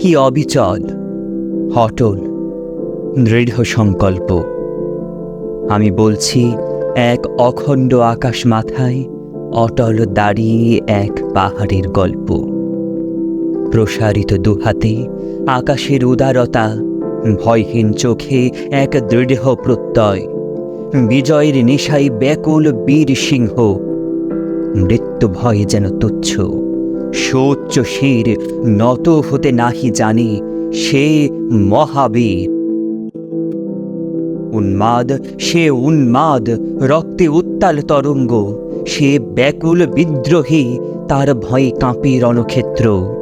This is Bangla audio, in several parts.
কি অবিচল? অটল দৃঢ় সংকল্প। আমি বলছি, এক অখণ্ড আকাশ মাথায় অটল দাঁড়িয়ে এক পাহাড়ের গল্প। প্রসারিত দুহাতে আকাশের উদারতা, ভয়হীন চোখে এক দৃঢ় প্রত্যয়, বিজয়ের নেশায় ব্যাকুল বীর সিংহ। মৃত্যু ভয় যেন তুচ্ছ। সোচ্চ শির নত হতে নাহি জানি সে মহাবীর। উন্মাদ, সে উন্মাদ, রক্তে উত্তাল তরঙ্গ, সে ব্যাকুল বিদ্রোহী, তার ভয়ে কাঁপে রণক্ষেত্র।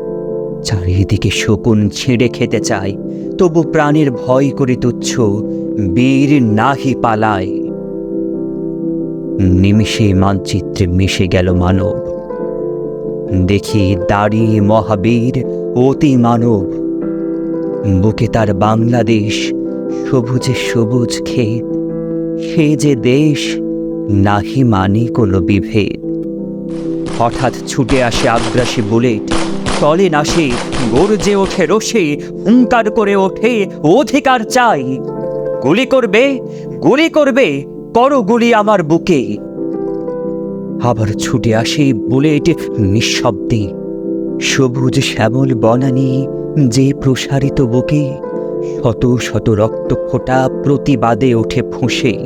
চারিদিকে শকুন ছিঁড়ে খেতে চায়, তবু প্রাণের ভয় করে তুচ্ছ, বীর নাহি পালায়। নিমিষে মানচিত্রে মিশে গেল মানব। দেখি দাঁড়িয়ে মহাবীর অতি মানব বুকে তার বাংলাদেশ, সবুজে সবুজ ক্ষেত। সে যে দেশ, নাহি মানি কোনো বিভেদ। হঠাৎ ছুটে আসে আগ্রাসী বুলেট। তলে নাসে গর্জে ওঠে রোষে, হুঙ্কার করে ওঠে, অধিকার চাই। গুলি করবে গুলি করবে, করো গুলি আমার বুকে। আবার ছুটে আসে বুলেট নিঃশব্দে। সবুজ শ্যামল বনানি যে প্রসারিত বুকে শত শত রক্ত ফোঁটা প্রতিবাদে ওঠে ফুঁসে।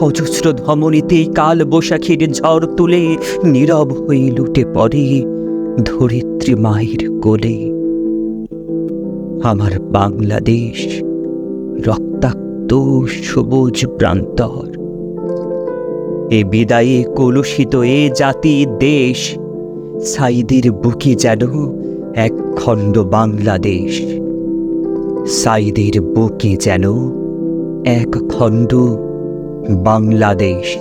অজস্র ধমনীতে কাল বৈশাখীর ঝড় তুলে নীরব হয়ে লুটে পড়ে ধরিত্রী মায়ের কোলে। আমার বাংলাদেশ রক্তাক্ত সবুজ প্রান্তর। এ বিদায়ে কলুষিত এ জাতি দেশ সাইদের বুকে যেন এক খণ্ড বাংলাদেশ। সাইদের বুকে যেন এক খণ্ড বাংলাদেশ।